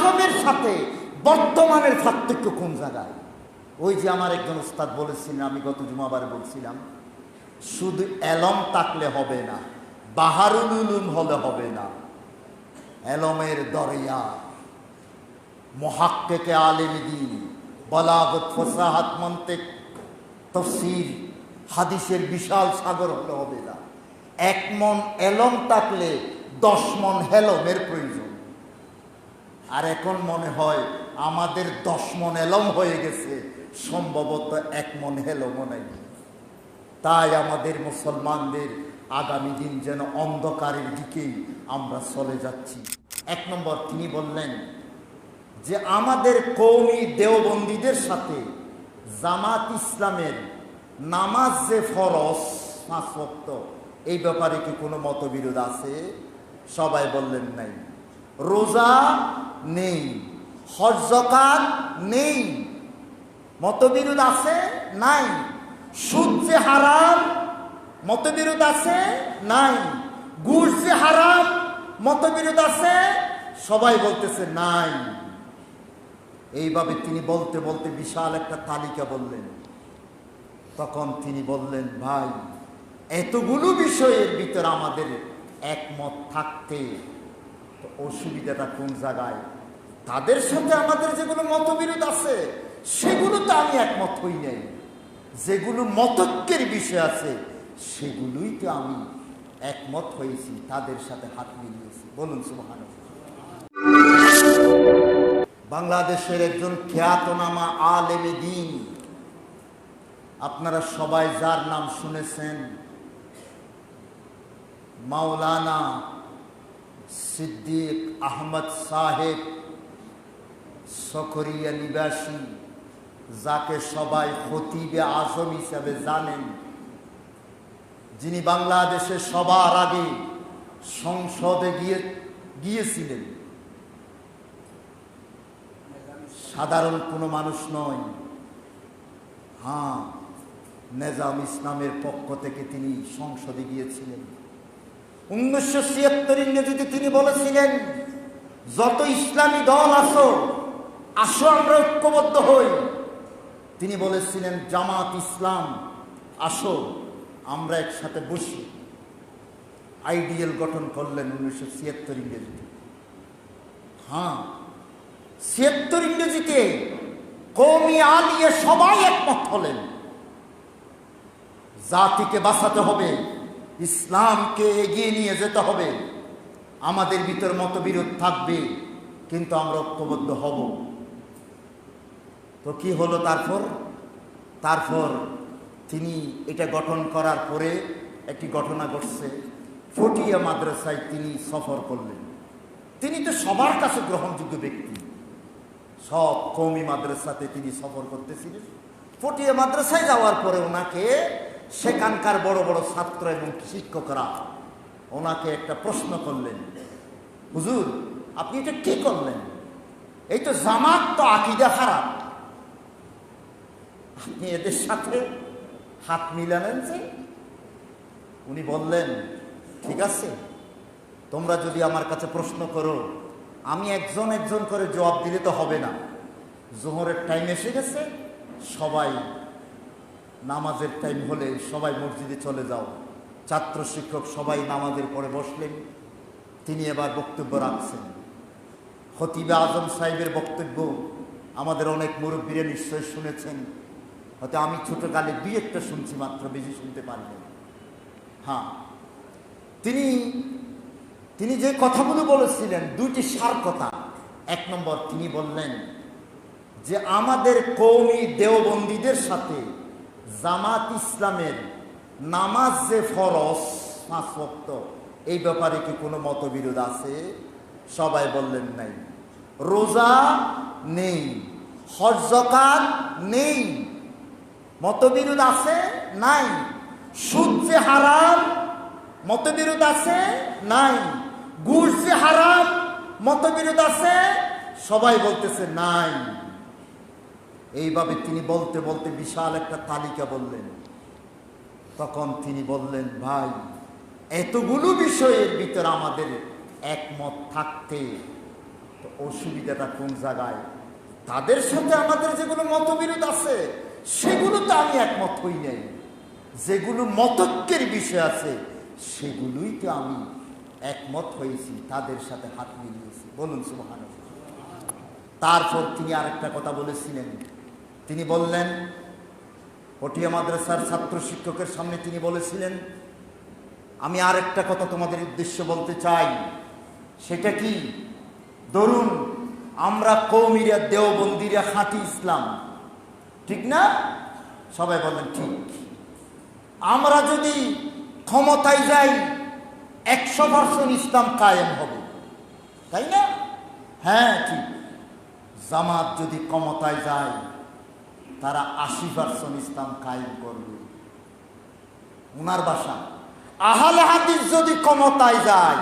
আজমের সাথে বর্তমানের পার্থক্য কোন জায়গায়? ওই যে আমার একজন উস্তাদ বলেছিলেন, আমি গত জুমাবার বলছিলাম, শুধু এলম থাকলে হবে না, বাহারুল হলে হবে না। এলমের দরিয়া মহাক্কেকে আলেম দিন, বলাগত ফসাহাত মন্তেক, তফসির হাদিসের বিশাল সাগর হলে হবে না। এক মন এলম থাকলে দশ মন হেলমের প্রয়োজন। আর এখন মনে হয় আমাদের দশ মন এলম হয়ে গেছে। সম্ভবত এক মন হেলমও নাই। তাই আমাদের মুসলমানদের আগামী দিন যেন অন্ধকারের দিকেই আমরা চলে যাচ্ছি। এক নম্বর তিনি বললেন যে আমাদের কৌমি দেওবন্দীদের সাথে জামাত ইসলামের নামাজ যে ফরস পাঁচ এই ব্যাপারে কি কোনো মতবিরোধ আছে? সবাই বললেন নাই। রোজা নেই। হজ জাকাত নেই। মতবিরোধ আছে? নাই। সুদ যে হারাম, মতবিরোধ আছে? নাই। গুড় যে হারাম, মতবিরোধ আছে? সবাই বলতেছে নাই। এইভাবে তিনি বলতে বলতে বিশাল একটা তালিকা বললেন। তখন তিনি বললেন, ভাই, এতগুলো বিষয়ের ভিতর আমাদের একমত থাকতে অসুবিধাটা কোন জায়গায়? তাদের সাথে আমাদের যেগুলো মতবিরোধ আছে, সেগুলো তো আমি একমত হই নাই। যেগুলো মতজ্ঞের বিষয় আছে, সেগুলোই তো আমি একমত হয়েছি, তাদের সাথে হাত মিলিয়েছি। বলুন সুবহান বাংলাদেশের একজন খ্যাতনামা আলেমে দিন। আপনারা সবাই যার নাম শুনেছেন, মাওলানা সিদ্দিক আহমদ সাহেব, সকরিয়া নিবাসী, যাকে সবাই খতিবে আজম হিসাবে জানেন, যিনি বাংলাদেশে সবার আগে সংসদে গিয়ে, গিয়েছিলেন। সাধারণ কোনো মানুষ নয়। হ্যাঁ নেজাম ইসলামের পক্ষ থেকে তিনি সংসদে গিয়েছিলেন। উনিশশো ছিয়াত্তর ইংরেজিতে তিনি বলেছিলেন, যত ইসলামী দল আসো আসো, আমরা ঐক্যবদ্ধ হই। তিনি বলেছিলেন, জামাত ইসলাম, আসো, আমরা একসাথে বসি। আইডিএল গঠন করলেন উনিশশো ছিয়াত্তর ইংরেজিতে। হ্যাঁ ছিয়াত্তর ইংরেজিতে কৌমি আলিয়ে সবাই একমত হলেন। জাতিকে বাঁচাতে হবে ইসলামকে এগিয়ে নিয়ে যেতে হবে। আমাদের ভিতর মতবিরোধ থাকবে, কিন্তু আমরা ঐক্যবদ্ধ হব। তো কি হলো তারপর? তারপর তিনি এটা গঠন করার পরে একটি ঘটনা ঘটছে। ফটিয়া মাদ্রাসায় তিনি সফর করলেন। তিনি তো সবার কাছে গ্রহণযোগ্য ব্যক্তি। সব কৌমি মাদ্রাসাতে তিনি সফর করতেছিলেন। ফটিয়া মাদ্রাসায় যাওয়ার পরে ওনাকে সেখানকার বড় বড় ছাত্র এবং শিক্ষকরা ওনাকে একটা প্রশ্ন করলেন, হুজুর, আপনি এটা কি করলেন? এই তো জামাত তো আকিদা খারাপ। আপনি এদের সাথে হাত মিলালেন যে? উনি বললেন, ঠিক আছে, তোমরা যদি আমার কাছে প্রশ্ন করো, আমি একজন একজন করে জবাব দিলে তো হবে না। জোহরের টাইম এসে গেছে, সবাই নামাজের টাইম হলে সবাই মসজিদে চলে যাও। ছাত্র শিক্ষক সবাই নামাজের পরে বসলেন। তিনি এবার বক্তব্য রাখছেন। খতিবে আজম সাহেবের বক্তব্য আমাদের অনেক মুরব্বীরা নিশ্চয় শুনেছেন। হয়তো আমি ছোটকালে দুই একটা শুনছি মাত্র, বেশি শুনতে পারিনি হ্যাঁ। তিনি তিনি যে কথাগুলো বলেছিলেন, দুইটি সার কথা। এক নম্বর তিনি বললেন যে, আমাদের কৌমি দেওবন্দীদের সাথে জামাত ইসলামের নামাজ যে ফরস পাঁচ ওয়াক্ত এই ব্যাপারে কি কোনো মতবিরোধ আছে? সবাই বললেন নাই। রোজা নেই জাকাত নেই। মতবিরোধ আছে? নাই। সুদ যে হারাম, মতবিরোধ আছে? নাই। গুড় যে হারাম, মতবিরোধ আছে? সবাই বলতেছে নাই। এইভাবে তিনি বলতে বলতে বিশাল একটা তালিকা বললেন। তখন তিনি বললেন, ভাই, এতগুলো বিষয়ের ভিতর আমাদের একমত থাকতে তো অসুবিধাটা কোন জায়গায়? তাদের সাথে আমাদের যেগুলো মতবিরোধ আছে, সেগুলো তো আমি একমত হই নাই। যেগুলো মতজ্ঞের বিষয় আছে, সেগুলোই তো আমি একমত হয়েছি, তাদের সাথে হাত মিলিয়েছি। বলুন সুবহান তারপর তিনি আরেকটা কথা বলেছিলেন তিনি বললেন, পটিয়া মাদ্রাসার ছাত্র শিক্ষকের সামনে তিনি বলেছিলেন, আমি আরেকটা কথা তোমাদের উদ্দেশ্য বলতে চাই। সেটা কি? ধরুন, আমরা কৌমিরা দেওবন্দিরা খাঁটি ইসলাম। ঠিক না? সবাই বলেন ঠিক। আমরা যদি ক্ষমতায় যাই, একশো পার্সেন্ট ইসলাম কায়েম হবে। তাই না? হ্যাঁ ঠিক। জামাত যদি ক্ষমতায় যায় তারা আশি পার্সেন্ট ইসলাম কায়েম করবে। উনার বাসা আহলে হাদিস যদি ক্ষমতায় যায়,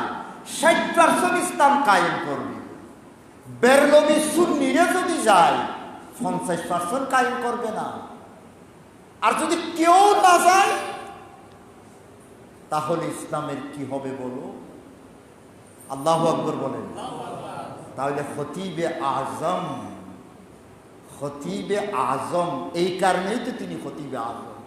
ষাট পার্সেন্ট ইসলাম কায়েম করবে। বেরলবি সুন্নিরে যদি যায়, পঞ্চাশ পার্সেন্ট কায়েম করবে না। আর যদি কেউ না যায়, তাহলে ইসলামের কি হবে বলো? আল্লাহ আকবর বলেন। তাহলে খতিবে আজম। খতিবে আজম। এই কারণেই তো তিনি খতিবে আজম।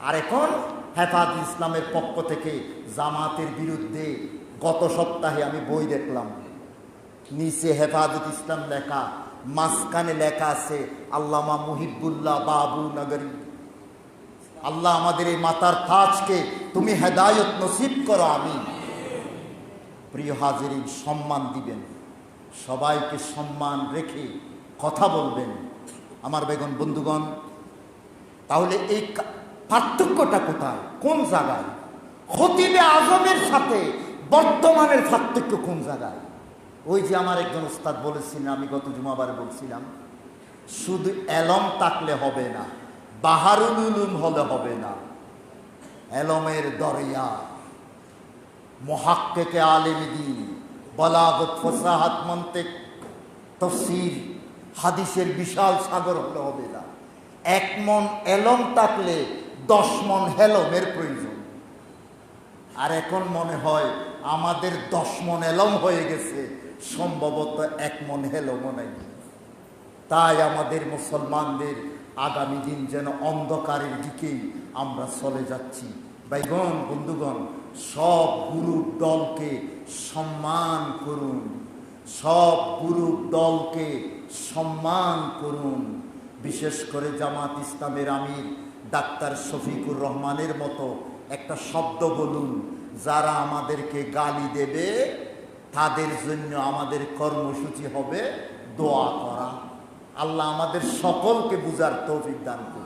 আর এখন হেফাজ ইসলামের পক্ষ থেকে জামাতের বিরুদ্ধে গত সপ্তাহে আমি বই দেখলাম। নিচে হেফাজত ইসলাম লেখা, মাঝখানে লেখা আছে, আল্লামা মুহিবুল্লাহ বাবু নগরী। আল্লাহ আমাদের এই মাতার তাজকে তুমি হেদায়ত নসিব করো আমি প্রিয় হাজির সম্মান দিবেন। সবাইকে সম্মান রেখে কথা বলবেন, আমার বেগন বন্ধুগণ। তাহলে এই পার্থক্যটা কোথায়? কোন জায়গায়? খতিবে আজমের সাথে বর্তমানের পার্থক্য কোন জায়গায়? ওই যে আমার একজন উস্তাদ বলেছিলেন, আমি গত জুমাবারে বলছিলাম, শুধু এলম থাকলে হবে না, বাহারুল উলুম হলে হবে না। এলমের দরিয়া মহাক্কেকে আলেম দিন, বলাগত ফসাহাত মন্তেক তফসির হাদিসের বিশাল সাগর হলে হবে না এক মন এলম থাকলে দশ মন হেলমের প্রয়োজন। আর এখন মনে হয় আমাদের দশ মন এলম হয়ে গেছে, সম্ভবত এক মন হেলমও নাই। তাই আমাদের মুসলমানদের আগামী দিন যেন অন্ধকারের দিকেই আমরা চলে যাচ্ছি। ভাইগণ, বন্ধুগণ, সব গুরু দলকে সম্মান করুন। সব গুরু দলকে সম্মান করুন। বিশেষ করে জামাত ইসলামের আমির ডাক্তার শফিকুর রহমানের মতো একটা শব্দ বলুন, যারা আমাদেরকে গালি দেবে, তাদের জন্য আমাদের কর্মসূচি হবে দোয়া করা। আল্লাহ আমাদের সকলকে বুঝার তৌফিক দান করুন।